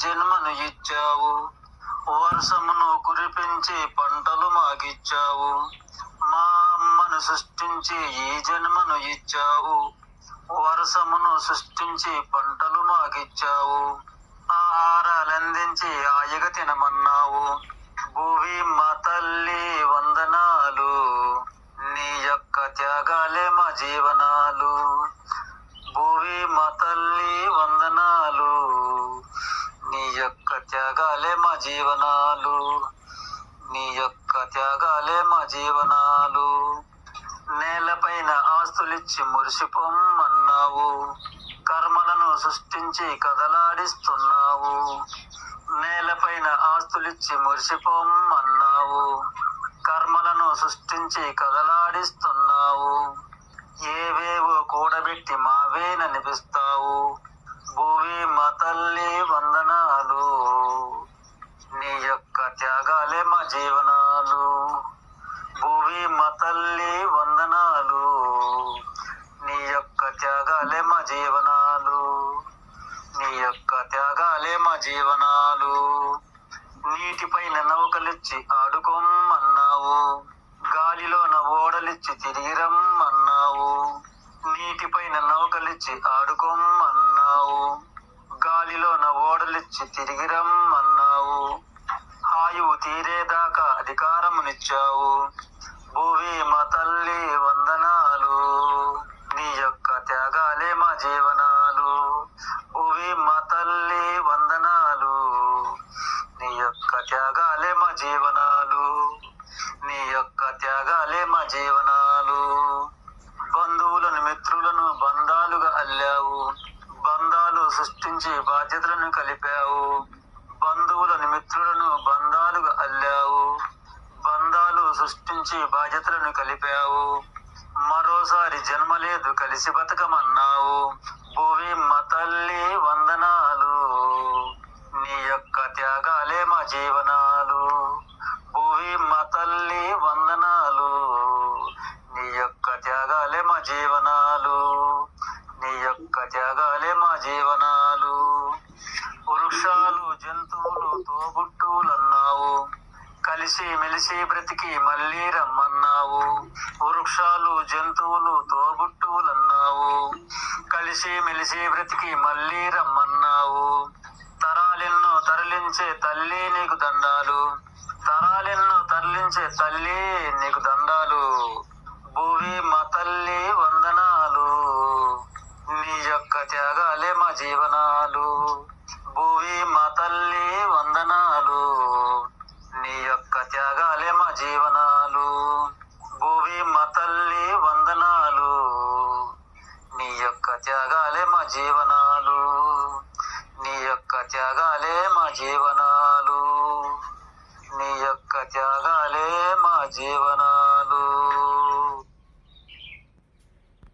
జన్మను ఇచ్చావు వర్షమును కురిపించి పంటలు మాకిచ్చావు. మా అమ్మను సృష్టించి ఈ జన్మను ఇచ్చావు. వర్షమును సృష్టించి పంటలు మాకిచ్చావు. ఆహారాలందించి ఆయుగ తినమన్నావు భూమి మా తల్లి వందనాలు. నీ యొక్క త్యాగాలే మా జీవనాలు. భూమి మా తల్లి వందనాలు. యొక్క త్యాగాలే మా జీవనాలు. నీ యొక్క త్యాగాలే మా జీవనాలు. నేలపైన ఆస్తులిచ్చి మురిసిపోమ్మన్నావు. కర్మలను సృష్టించి కదలాడిస్తున్నావు. నేలపైన ఆస్తులిచ్చి మురిసిపోమ్మన్నావు. కర్మలను సృష్టించి కదలాడిస్తున్నావు. ఏవేవో కూడబెట్టి మావేననిపిస్తావు భూమి మా తల్లి వన్ నీ యొక్క త్యాగాలే మా జీవనాలు భూమి మా తల్లి వందనాలు నీ యొక్క త్యాగాలే మా జీవనాలు నీ యొక్క త్యాగాలే మా జీవనాలు నీటిపైన నౌకలిచ్చి ఆడుకోమన్నావు గాలిలోన ఓడలిచ్చి తిరిగి రమ్మన్నావు నీటిపైన నౌకలిచ్చి ఆడుకోమన్నావు గాలిలోన ఓడలిచ్చి తిరిగి రమ్మన్నావు ఆయువు తీరేదాకా అధికారమునిచ్చావు. భూమి మా తల్లి జీవనాలు బంధువులను మిత్రులను బంధాలుగా అల్లావు. బంధాలు సృష్టించి బాధ్యతలను కలిపావు. బంధువులను మిత్రులను బంధాలుగా అల్లావు. బంధాలు సృష్టించి బాధ్యతలను కలిపావు. మరోసారి జన్మ లేదు కలిసి బతకమన్నావు. భూమి మతల్లి తల్లి వందనాలు నీ యొక్క త్యాగాలే మా జీవనాలు భూమి మా తల్లి వందనాలు నీ యొక్క త్యాగాలే మా జీవనాలు నీ యొక్క త్యాగాలే మా జీవనాలు. వృక్షాలు జంతువులు తోబుట్టువులన్నావు. కలిసి మెలిసి బ్రతికి మళ్ళీ రమ్మన్నావు. వృక్షాలు జంతువులు తోబుట్టువులన్నావు. కలిసి మెలిసి బ్రతికి మళ్ళీ రమ్మన్నావు. తరాలెన్నో తరలించే తల్లి నీకు దండాలు. తరాలెన్నో తరలించే తల్లి నీకు దండాలు. భూమి మా తల్లి వందనాలు. నీ యొక్క త్యాగ జీవనాలు భూమి మా తల్లి వందనాలు. నీ యొక్క త్యాగాలే మా జీవనాలు. భూమి మా తల్లి వందనాలు. నీ యొక్క త్యాగాలే మా జీవనాలు. నీ యొక్క త్యాగాలే మా జీవనాలు. నీ యొక్క త్యాగాలే మా జీవనాలు.